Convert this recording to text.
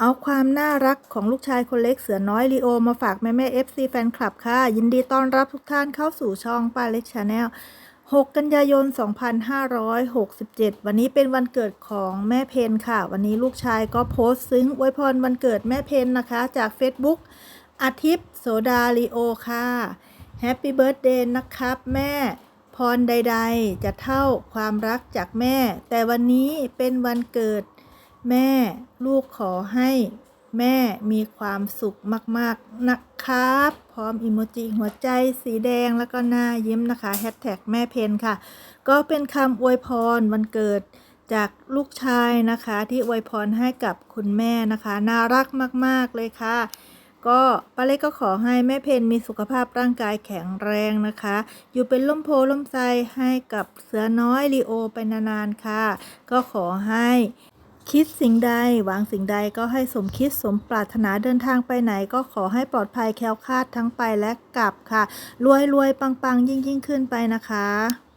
เอาความน่ารักของลูกชายคนเล็กเสือน้อยลีโอมาฝากแม่แม่ FC แฟนคลับค่ะ ยินดีต้อนรับทุกท่านเข้าสู่ช่องป้าเล็กชาแนล 6 กันยายน 2567 วันนี้เป็นวันเกิดของแม่เพนค่ะ วันนี้ลูกชายก็โพสต์ซึ้งอวยพรวันเกิดแม่เพนนะคะ จาก Facebook อาทิตย์โสดาลีโอค่ะแฮปปี้เบิร์ a เดย์นะครับแม่พรใด ๆ จะเท่าความรักจากแม่ แต่วันนี้เป็นวันเกิด แม่ลูกขอให้แม่มีความสุขมาก ๆ นะครับ พร้อมอิโมจิหัวใจสีแดงแล้วก็หน้ายิ้มนะคะแฮชแท็กแม่เพนค่ะ ก็เป็นคำอวยพรวันเกิดจากลูกชายนะคะ ที่อวยพรให้กับคุณแม่นะคะ น่ารักมาก ๆ เลยค่ะ ก็ป้าเล็กก็ขอให้แม่เพนมีสุขภาพร่างกายแข็งแรงนะคะ อยู่เป็นล่มโพล่มไทรให้กับเสือน้อยลีโอไปนานๆค่ะ ก็ขอให้ คิดสิ่งใดหวังสิ่งใดก็ให้สมคิดสมปรารถนาเดินทางไปไหน ก็ขอให้ปลอดภัยแคล้วคลาดทั้งไปและกลับค่ะ รวยรวยปังปังยิ่งยิ่งขึ้นไปนะคะ